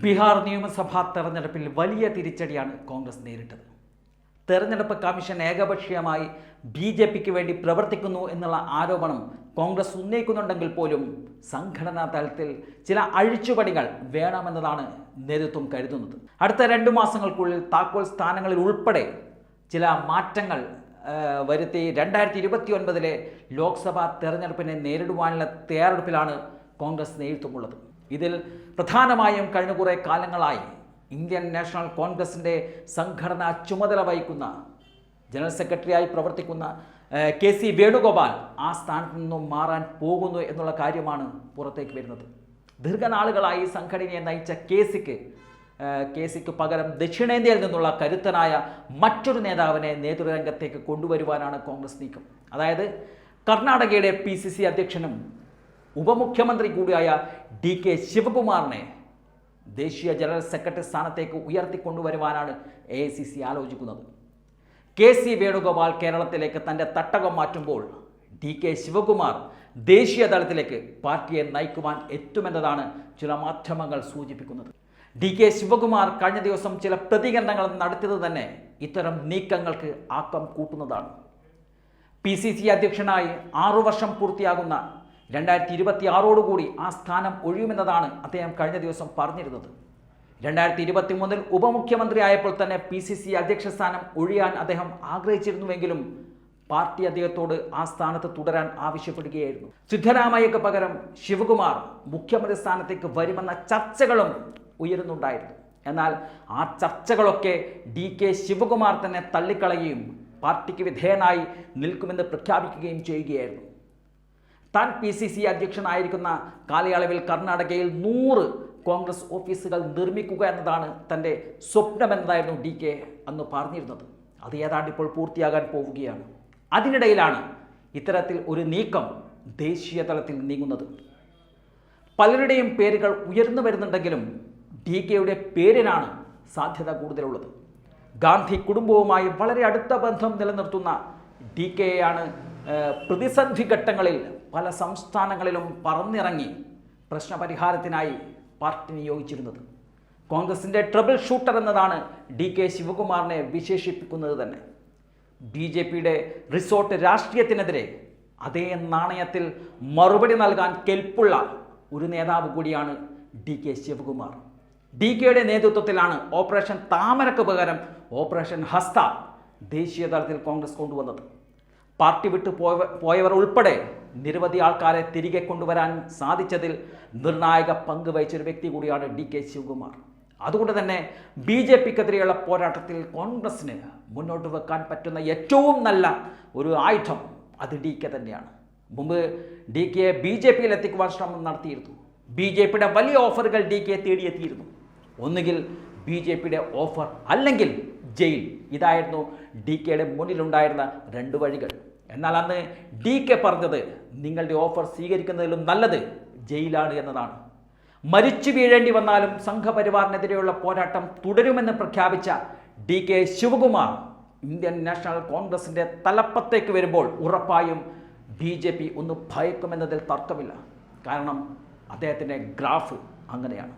ബീഹാർ നിയമസഭാ തെരഞ്ഞെടുപ്പിൽ വലിയ തിരിച്ചടിയാണ് കോൺഗ്രസ് നേരിട്ടത്. തെരഞ്ഞെടുപ്പ് കമ്മീഷൻ ഏകപക്ഷീയമായി ബി ജെ പിക്ക് വേണ്ടി പ്രവർത്തിക്കുന്നു എന്നുള്ള ആരോപണം കോൺഗ്രസ് ഉന്നയിക്കുന്നുണ്ടെങ്കിൽ പോലും സംഘടനാ തലത്തിൽ ചില അഴിച്ചുപണികൾ വേണമെന്നതാണ് നേതൃത്വം കരുതുന്നത്. അടുത്ത രണ്ട് മാസങ്ങൾക്കുള്ളിൽ താക്കോൽ സ്ഥാനങ്ങളിൽ ഉൾപ്പെടെ ചില മാറ്റങ്ങൾ വരുത്തി രണ്ടായിരത്തി ഇരുപത്തി ഒൻപതിലെ ലോക്സഭാ തെരഞ്ഞെടുപ്പിനെ നേരിടുവാനുള്ള തയ്യാറെടുപ്പിലാണ് കോൺഗ്രസ് നേതൃത്വമുള്ളത് ഇതിൽ പ്രധാനമായും കഴിഞ്ഞ കുറേ കാലങ്ങളായി ഇന്ത്യൻ നാഷണൽ കോൺഗ്രസിന്റെ സംഘടനാ ചുമതല വഹിക്കുന്ന ജനറൽ സെക്രട്ടറിയായി പ്രവർത്തിക്കുന്ന കെ സി വേണുഗോപാൽ ആ സ്ഥാനത്ത് നിന്നും മാറാൻ പോകുന്നു എന്നുള്ള കാര്യമാണ് പുറത്തേക്ക് വരുന്നത്. ദീർഘനാളുകളായി സംഘടനയെ നയിച്ച കെ സിക്ക് കെ സിക്ക് പകരം ദക്ഷിണേന്ത്യയിൽ നിന്നുള്ള കരുത്തനായ മറ്റൊരു നേതാവിനെ നേതൃരംഗത്തേക്ക് കൊണ്ടുവരുവാനാണ് കോൺഗ്രസ് നീക്കം. അതായത് കർണാടകയുടെ പി സി സി അധ്യക്ഷനും ഉപമുഖ്യമന്ത്രി കൂടിയായ ഡി കെ ശിവകുമാറിനെ ദേശീയ ജനറൽ സെക്രട്ടറി സ്ഥാനത്തേക്ക് ഉയർത്തിക്കൊണ്ടുവരുവാനാണ് എ ഐ സി സി ആലോചിക്കുന്നത്. കെ സി വേണുഗോപാൽ കേരളത്തിലേക്ക് തന്റെ തട്ടകം മാറ്റുമ്പോൾ ഡി കെ ശിവകുമാർ ദേശീയ തലത്തിലേക്ക് പാർട്ടിയെ നയിക്കുവാൻ എത്തുമെന്നതാണ് ചില മാധ്യമങ്ങൾ സൂചിപ്പിക്കുന്നത്. ഡി കെ ശിവകുമാർ കഴിഞ്ഞ ദിവസം ചില പ്രതികരണങ്ങൾ നടത്തിയത് തന്നെ ഇത്തരം നീക്കങ്ങൾക്ക് ആക്കം കൂട്ടുന്നതാണ്. പി സി സി അധ്യക്ഷനായി ആറു വർഷം പൂർത്തിയാകുന്ന രണ്ടായിരത്തി ഇരുപത്തി ആറോടുകൂടി ആ സ്ഥാനം ഒഴിയുമെന്നതാണ് അദ്ദേഹം കഴിഞ്ഞ ദിവസം പറഞ്ഞിരുന്നത്. രണ്ടായിരത്തി ഇരുപത്തി മൂന്നിൽ ഉപമുഖ്യമന്ത്രി ആയപ്പോൾ തന്നെ പി സി സി അധ്യക്ഷ സ്ഥാനം ഒഴിയാൻ അദ്ദേഹം ആഗ്രഹിച്ചിരുന്നുവെങ്കിലും പാർട്ടി അദ്ദേഹത്തോട് ആ സ്ഥാനത്ത് തുടരാൻ ആവശ്യപ്പെടുകയായിരുന്നു. സിദ്ധരാമയ്യക്ക് പകരം ശിവകുമാർ മുഖ്യമന്ത്രി സ്ഥാനത്തേക്ക് വരുമെന്ന ചർച്ചകളും ഉയരുന്നുണ്ടായിരുന്നു. എന്നാൽ ആ ചർച്ചകളൊക്കെ ഡി കെ ശിവകുമാർ തന്നെ തള്ളിക്കളയുകയും പാർട്ടിക്ക് വിധേയനായി നിൽക്കുമെന്ന് പ്രഖ്യാപിക്കുകയും ചെയ്യുകയായിരുന്നു. താൻ പി സി സി അധ്യക്ഷനായിരിക്കുന്ന കാലയളവിൽ കർണാടകയിൽ നൂറ് കോൺഗ്രസ് ഓഫീസുകൾ നിർമ്മിക്കുക എന്നതാണ് തന്റെ സ്വപ്നമെന്നതായിരുന്നു ഡി കെ അന്ന് പറഞ്ഞിരുന്നത്. അത് ഏതാണ്ട് ഇപ്പോൾ പൂർത്തിയാകാൻ പോവുകയാണ്. അതിനിടയിലാണ് ഇത്തരത്തിൽ ഒരു നീക്കം ദേശീയ തലത്തിൽ നീങ്ങുന്നത്. പലരുടെയും പേരുകൾ ഉയർന്നു വരുന്നുണ്ടെങ്കിലും ഡി കെയുടെ പേരിനാണ് സാധ്യത കൂടുതലുള്ളത്. ഗാന്ധി കുടുംബവുമായി വളരെ അടുത്ത ബന്ധം നിലനിർത്തുന്ന ഡി കെയാണ് പ്രതിസന്ധി ഘട്ടങ്ങളിൽ പല സംസ്ഥാനങ്ങളിലും പറന്നിറങ്ങി പ്രശ്നപരിഹാരത്തിനായി പാർട്ടി നിയോഗിച്ചിരുന്നത്. കോൺഗ്രസിന്റെ ട്രബിൾ ഷൂട്ടർ എന്നതാണ് ഡി കെ ശിവകുമാറിനെ വിശേഷിപ്പിക്കുന്നത് തന്നെ. ബി ജെ പിയുടെ റിസോർട്ട് രാഷ്ട്രീയത്തിനെതിരെ അതേ നാണയത്തിൽ മറുപടി നൽകാൻ കെൽപ്പുള്ള ഒരു നേതാവ് കൂടിയാണ് ഡി കെ ശിവകുമാർ. ഡി കെയുടെ നേതൃത്വത്തിലാണ് ഓപ്പറേഷൻ താമരക്ക് പകരം ഓപ്പറേഷൻ ഹസ്ത ദേശീയ തലത്തിൽ കോൺഗ്രസ് കൊണ്ടുവന്നത്. പാർട്ടി വിട്ടു പോയ പോയവർ ഉൾപ്പെടെ നിരവധി ആൾക്കാരെ തിരികെ കൊണ്ടുവരാൻ സാധിച്ചതിൽ നിർണായക പങ്ക് വഹിച്ച ഒരു വ്യക്തി കൂടിയാണ് ഡി കെ ശിവകുമാർ. അതുകൊണ്ട് തന്നെ ബി ജെ പിക്കെതിരെയുള്ള പോരാട്ടത്തിൽ കോൺഗ്രസ്സിന് മുന്നോട്ട് വെക്കാൻ പറ്റുന്ന ഏറ്റവും നല്ല ഒരു ആയുധം അത് ഡി കെ തന്നെയാണ്. മുമ്പ് ഡി കെ ബി ജെ പിയിൽ എത്തിക്കുവാൻ ശ്രമം നടത്തിയിരുന്നു. ബി ജെ പിയുടെ വലിയ ഓഫറുകൾ ഡി കെ തേടിയെത്തിയിരുന്നു. ഒന്നുകിൽ ബി ജെ പിയുടെ ഓഫർ അല്ലെങ്കിൽ ജയിൽ. ഇതായിരുന്നു ഡി കെയുടെ മുന്നിലുണ്ടായിരുന്ന രണ്ട് വഴികൾ. എന്നാൽ അന്ന് ഡി കെ പറഞ്ഞത് നിങ്ങളുടെ ഓഫർ സ്വീകരിക്കുന്നതിലും നല്ലത് ജയിലാണ് എന്നതാണ്. മരിച്ചു വീഴേണ്ടി വന്നാലും സംഘപരിവാറിനെതിരെയുള്ള പോരാട്ടം തുടരുമെന്ന് പ്രഖ്യാപിച്ച D K Shivakumar Indian National കോൺഗ്രസിന്റെ തലപ്പത്തേക്ക് വരുമ്പോൾ ഉറപ്പായും ബി ജെ പി ഒന്ന് ഭയക്കുമെന്നതിൽ തർക്കമില്ല. കാരണം അദ്ദേഹത്തിന്റെ ഗ്രാഫ് അങ്ങനെയാണ്.